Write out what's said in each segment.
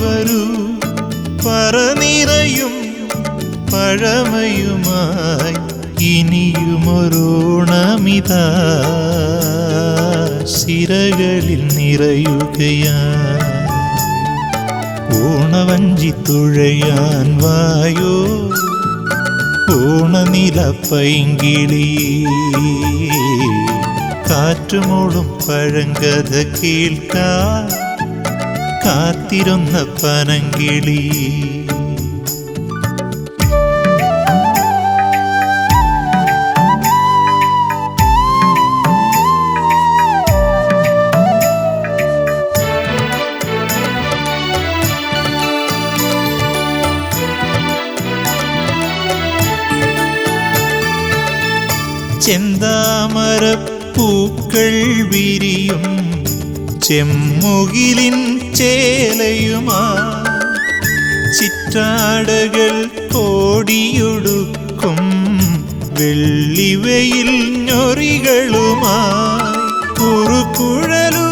വരൂ. പറനിറയും പഴമയുമായി ഇനിയുമൊരോണമിതാ. സിരകളിൽ ഓണവഞ്ചി തുഴയാൻ വായോ. ഓണനിലപ്പൈങ്കിളി കാറ്റുമോളും പഴങ്കഥ കേൾക്കാൻ കാത്തിരുന്ന പനങ്കിളി. ചെന്താമരപ്പൂക്കൾ വിരിയും ചെമ്മുകിലിൻ ചേലയുമാ. ചിറ്റാടകൾ കോടിയൊടുക്കും വെള്ളിവയിൽ ഞൊറികളുമായി കുറുക്കുഴലൂതീരാക്കിളി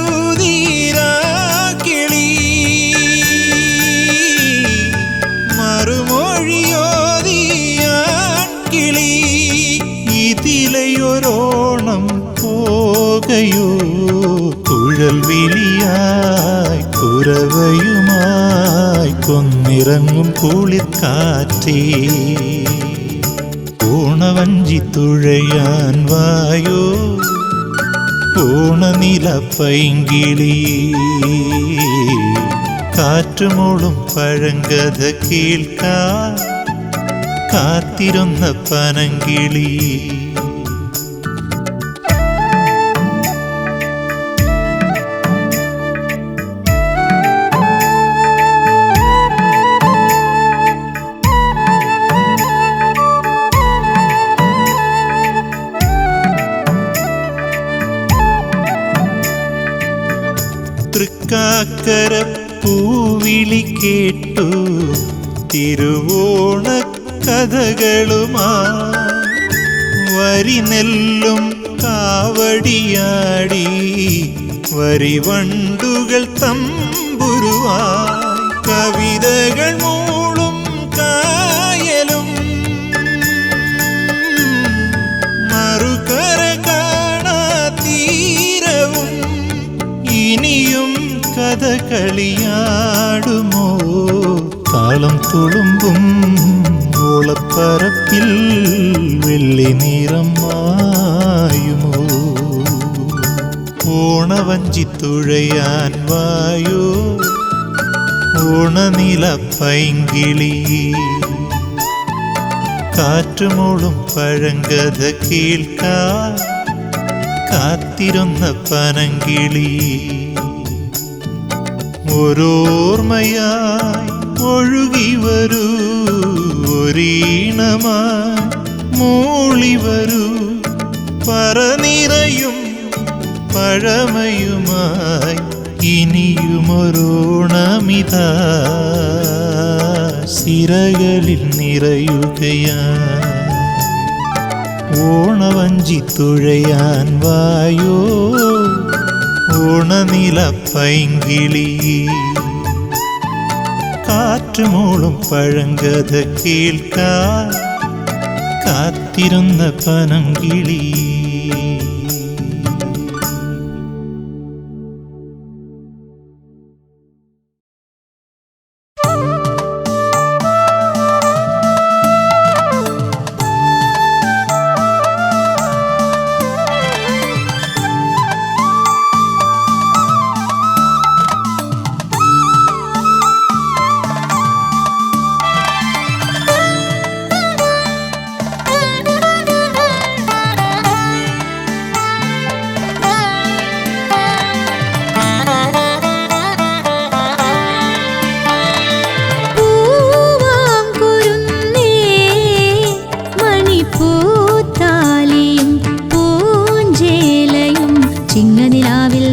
കുരവയുമായി കൊന്നിറങ്ങും കുളിർക്കാറ്റേ. പൂണവഞ്ചി തുഴയാൻ വായോ? ഓണനില പൈങ്കിളി. കാറ്റുമോളും പഴങ്കഥ കേൾക്കാൻ കാത്തിരുന്ന തൃക്കാക്കര പൂവിളി കേട്ടു തിരുവോണ കഥകളുമാ വരി നെല്ലും കാവടിയാടി വരിവണ്ടുകൾ തമ്പുരുവായി കവിതകൾ മൂളും കഥകളിയാടുമോ താളം തുളുമ്പും ഓളപ്പരപ്പിൽ വെള്ളി നിറം മായുമോ? ഓണവഞ്ചി തുഴയാൻ വായോ? ഓണനില പൈങ്കിളി? കാറ്റുമോളും പഴങ്കഥ കേൾക്കാൻ കാത്തിരുന്ന പനങ്കിളി? ഒരോർമ്മയായി ഒഴുകി വരൂ. ഒരീണമായി മൂളി വരൂ. പറനിറയും പഴമയുമായി ഇനിയുമൊരോണമിതാ. സിരകളിൽ ഓണവഞ്ചി തുഴയാൻ വായോ. ഓണനില പൈങ്കിളി കാറ്റുമോളും പഴങ്കഥ കേൾക്കാൻ കാത്തിരുന്ന പനങ്കിളി ചിങ്ങനിലാവിൽ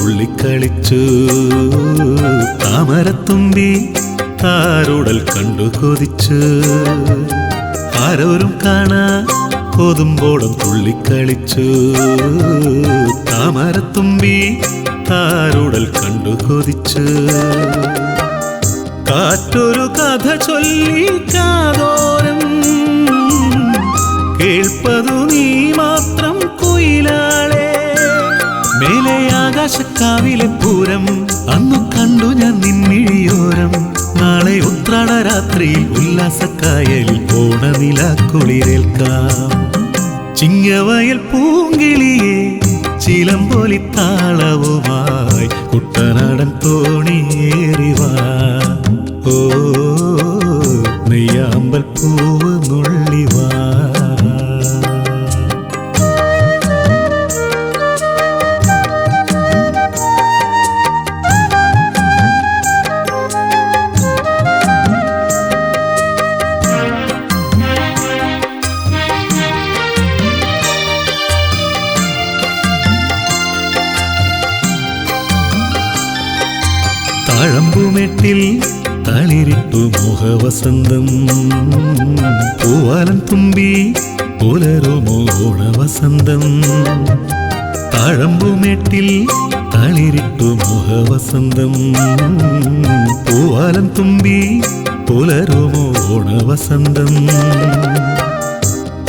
തുള്ളിക്കളിച്ചു. താമരത്തുമ്പി താരുടൽ കണ്ടു കൊതിച്ചു. ആരോരും കാണാ കൊതുമ്പോളം തുള്ളിക്കളിച്ചു. താമരത്തുമ്പി താരുടൽ കണ്ടു കൊതിച്ചു. കാറ്റൊരു കഥ ചൊല്ലി കാതോരം. കേൾപ്പതു നീ മാത്രം കുയിലാളെ. മേലെ ആകാശക്കാവിലെ പൂരം അന്നു കണ്ടു ഞാൻ നിന്നിഴിയോരം. നാളെ ഉത്രാട രാത്രിയിൽ ഉല്ലാസക്കായലിൽ ഓണനിലാക്കുളിരേൽക്കാം. ചിങ്ങവയൽ പൂങ്കിളിയെ ചിലം പോലി താളവുമായി കുട്ടനാടൻ തോണിയേറി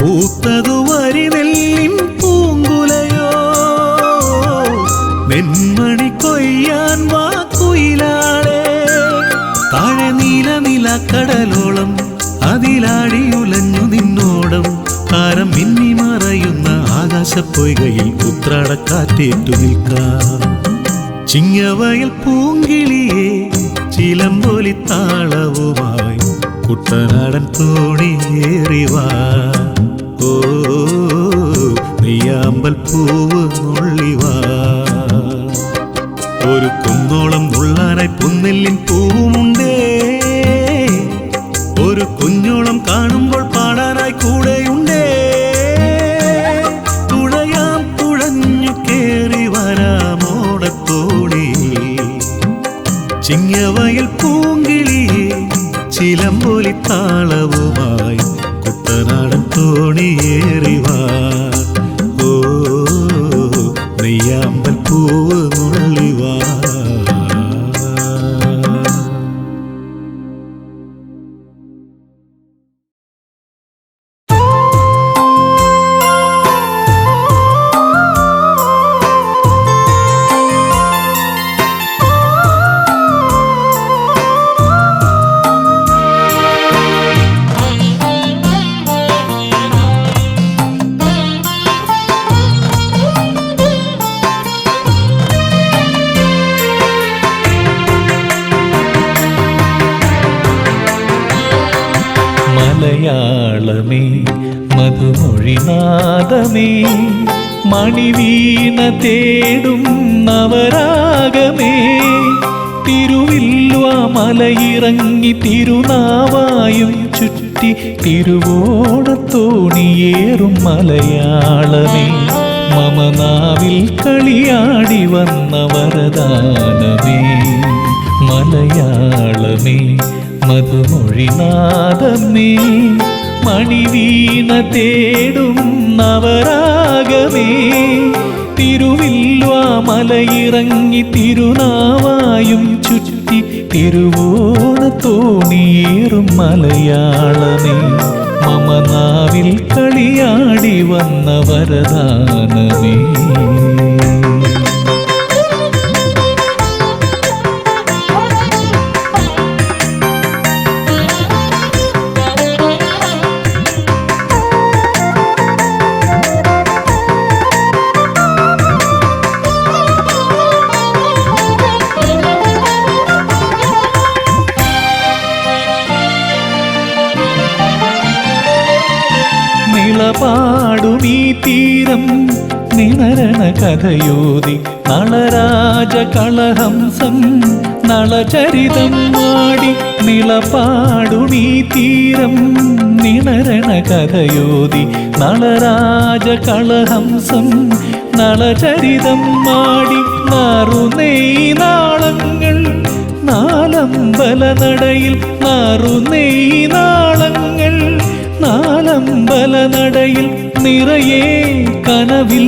പൂത്തതു വരി നെല്ലിൻ പൂങ്കുലയോ? നെന്മണി കൊയ്യാൻ വാക്കുയിലാളെ. താഴെ നീല നില കടലോളം അതിലാടി ഉലഞ്ഞു നിന്നോടം. താരം മിന്നി മറയുന്ന ആകാശപ്പൊയ്കയിൽ ഉത്രാടക്കാറ്റേറ്റു നിൽക്കാം. ചിങ്ങവയൽ പൂങ്കിളിയെ ചിലമ്പൊലി താളവുമായി കുട്ടനാടൻ തോണിയേറിവാ ഓ നുള്ളിവാ ഒരു കുന്നോളം നുള്ളാനായി പുന്നെല്ലിൻ പൂവുമുണ്ടേ. ഒരു കുഞ്ഞോളം കാണുമ്പോൾ പാടാനായി കൂടെയുണ്ടേ. തുഴയാം തുഴഞ്ഞു കേറി വരാമോടത്തോണി ചിങ്ങവയൽ പൂങ്കിളിയെ ചിലമ്പൊലി താളവുമായി കുട്ടനാടൻ തിരുവില്വ മലയിറങ്ങി തിരുനാവായും ചുറ്റി തിരുവോണത്തോണിയേറും മലയാളമേ. മമനാവിൽ കളിയാടി വന്ന വരദാനമേ. മലയാളമേ മധുമൊഴിനാദമേ മണിവീണ തേടും നവരാഗമേ. തിരുവില്വ മലയിറങ്ങി തിരുനാവായും ചുറ്റി തിരുവോണ തിരുവോണത്തോണിയേറും മലയാളമേ മമനാവിൽ കളിയാടി വന്ന വരദാനമേ. തീരം നിണരണ കഥയോതി നളരാജ കളഹംസം നളചരിതം മാടി നിളപാടുണീ തീരം നിണരണ കഥയോതി നളരാജ കളഹംസം നളചരിതം മാടി നാറുനെയ് നാളങ്ങൾ നാലമ്പല നടയിൽ നാറുനെയ് നാളങ്ങൾ നാലമ്പല നടയിൽ നിറയെ കനവിൽ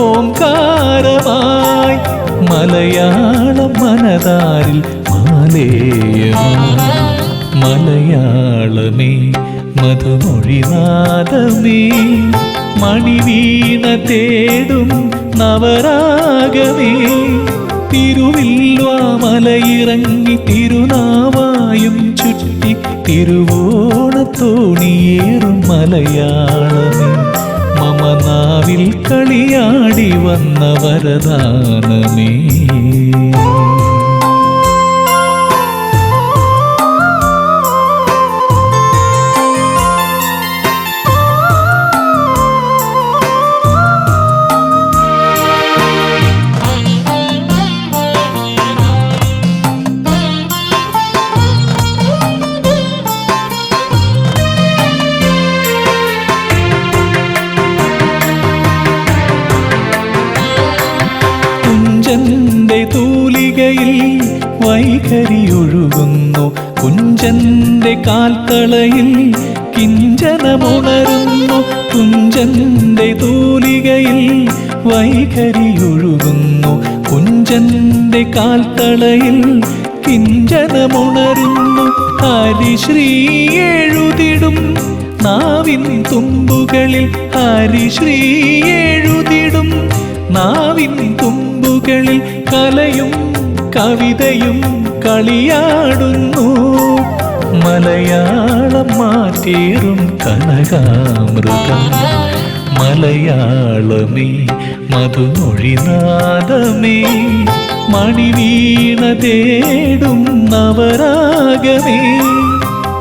ഓംകാരമായി മലയാളം മനതാരിൽ മാലേയമായി മലയാളമേ മധുമൊഴിനാദമേ മണിവീണ തേടും നവരാഗമേ തിരുവില്വാമലയിറങ്ങി തിരുനാവായും ചുറ്റി തിരുവോണത്തോണിയേറും മലയാളമേ. കളിയാടി വന്ന വരദാനമേ കാൽത്തളയിൽ കിഞ്ചനമുണരുന്നു കുഞ്ചന്റെ തൂലികയിൽ വൈഖരി ഒഴുകുന്നു കുഞ്ചന്റെ കാൽത്തളയിൽ കിഞ്ചനമുണരുന്നു. ഹരിശ്രീ എഴുതിടും നാവിൻ തുമ്പുകളിൽ. ഹരിശ്രീ എഴുതിടും നാവിൻ തുമ്പുകളിൽ. കലയും കവിതയും കളിയാടുന്നു. മലയാളം മാറ്റേറും കനകാമൃതം. മലയാളമേ മധുമൊഴിനാദമേ മണിവീണ തേടും നവരാഗമേ.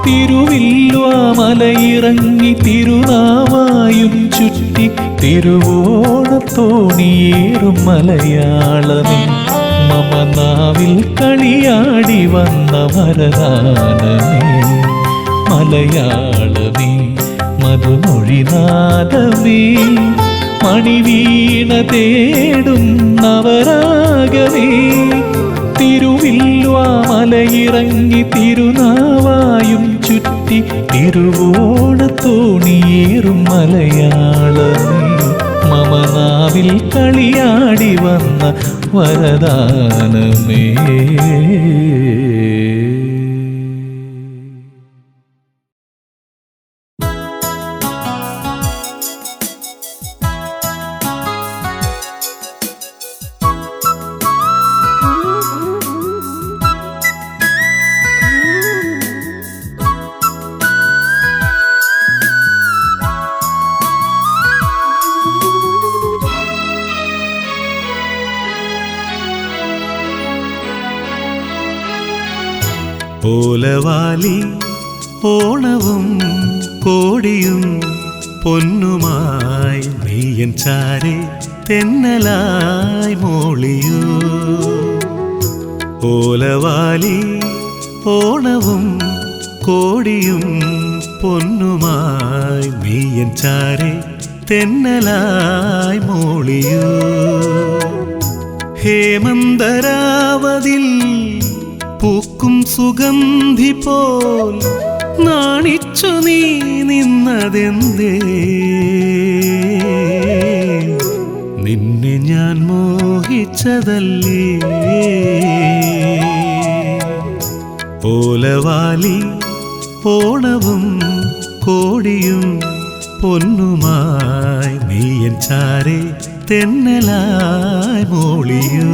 തിരുവില്ലുവാമലയിറങ്ങി തിരുനാവായും ചുറ്റി തിരുവോണത്തോണിയേറും മലയാളമേ. വന്ന വരദാനമേ. മലയാളമേ മധുമൊഴിനാദമേ. മണിവീണ തേടും നവരാഗമേ തിരുവില്ലുവാമലയിറങ്ങി തിരുനാവായും ചുറ്റി തിരുവോണത്തോണിയേറും മലയാളമേ. മമനാവിൽ കളിയാടി വന്ന വരദാനമേ. ഓലവാലി ഓണവും കോടിയും പൊന്നുമായി നീയൻ ചാരെ തെന്നലായി മോളിയൂ. ഓലവാലി ഓണവും കോടിയും പൊന്നുമായി നീയൻ ചാരെ തെന്നലായി മോളിയൂ. ഹേമന്തരാവതിൽ പൂക്കും സുഗന്ധി പോൽ നാണിച്ചു നീ നിന്നതെന്തേ? നിന്നെ ഞാൻ മോഹിച്ചതല്ലേ? ഓലവാലി ഓണവും കോടിയും പൊന്നുമായി നീയൻ ചാരെ തെന്നലായി മോളിയോ.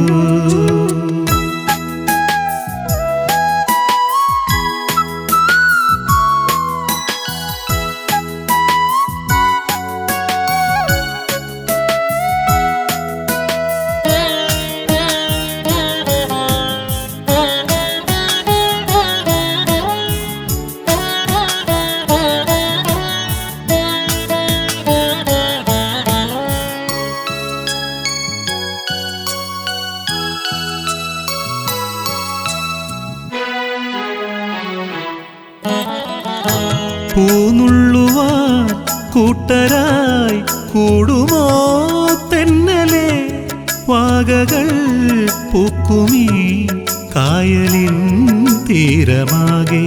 തീരമാകെ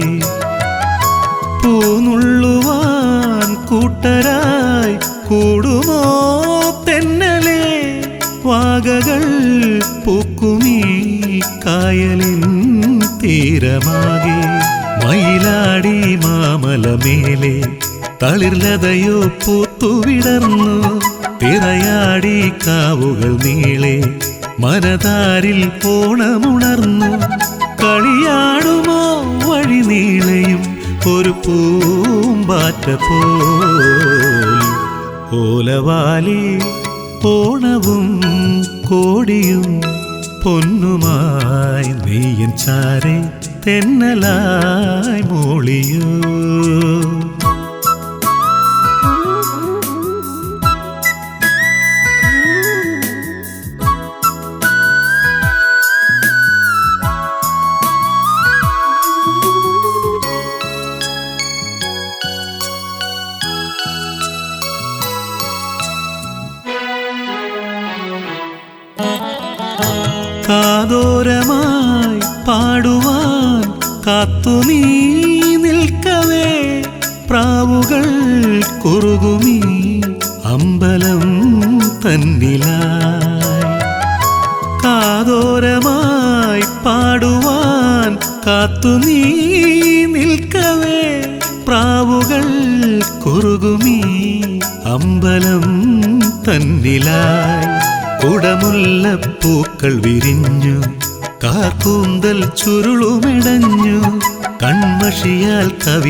പൂനുള്ളുവാൻ കൂട്ടരായി കൂടുമോ തെന്നലെ? വാകകൾ പൂക്കുമീ കായലിൻ തീരമാകെ മയിലാടി മാമല മേലെ തളിർലതയോ പൂത്തുവിടർന്നു തിറയാടി കാവുകൾ നീളെ മനതാരിൽ ഓണമുണർന്നു കളിയാ നീളയും ഒരു പൂമ്പാറ്റ പോൽ ഓലവാലി ഓണവും കോടിയും പൊന്നുമായി നീയൻ ചാരെ തെന്നലായി മൂളിയോ.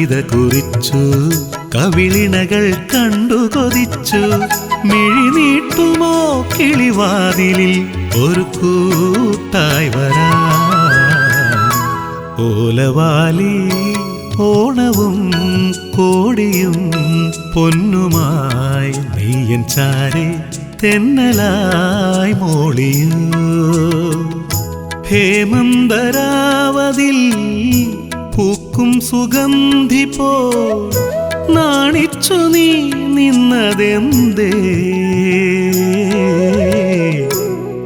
കവിത കുറിച്ചു കവിളിണകൾ കണ്ടു കൊതിച്ചു. മിഴിനീട്ടുമോ കിളിവാതിലിൽ ഒരു കൂട്ടായി വരാ. ഓലവാലി ഓണവും കോടിയും പൊന്നുമായി നെയ്യൻ ചാരെ തെന്നലായി മോളിയൂ. ഹേമന്തരാവതിൽ പൂക്കും സുഗന്ധി പോ. നാണിച്ചു നീ നിന്നതെന്തേ?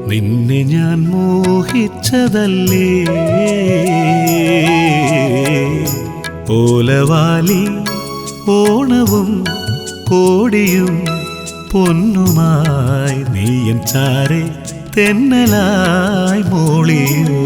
നിന്നെ ഞാൻ മോഹിച്ചതല്ലേ? ഓലവാലി ഓണവും കോടിയും പൊന്നുമായി നീയൻ ചാരെ തെന്നലായി മോളിയൂ